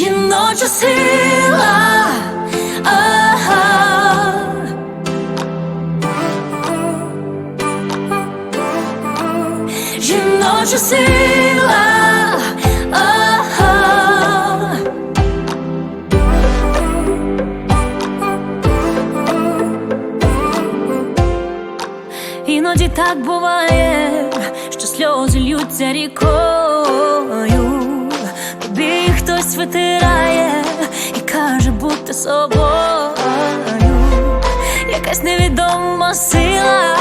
жіноча сила. Ага. Жіноча сила. Ага. Іноді так буває, що сльози льються рікою. Хтось витирає і каже бути собою. Якась невідома сила,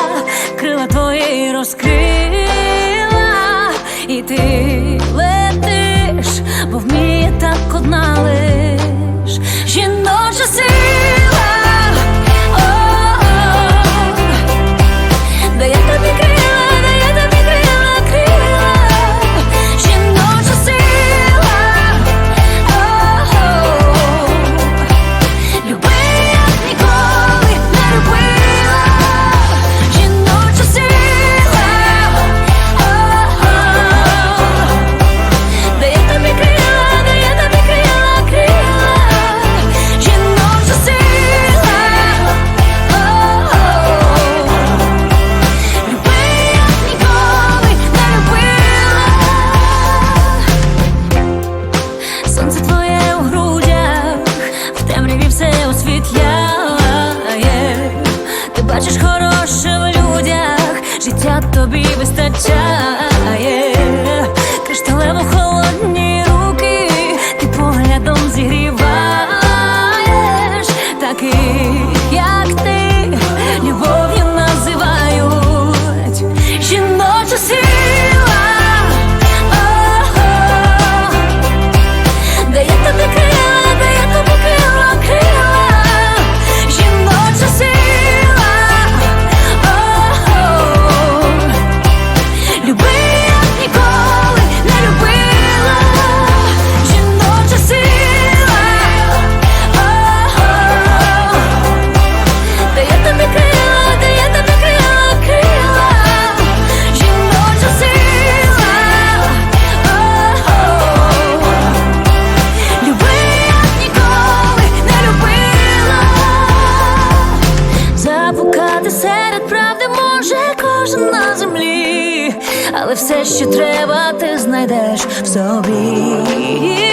крила твої розкрила, і ти бачиш хороше в людях, життя тобі вистачає кришталево. але все, що треба, ти знайдеш в собі.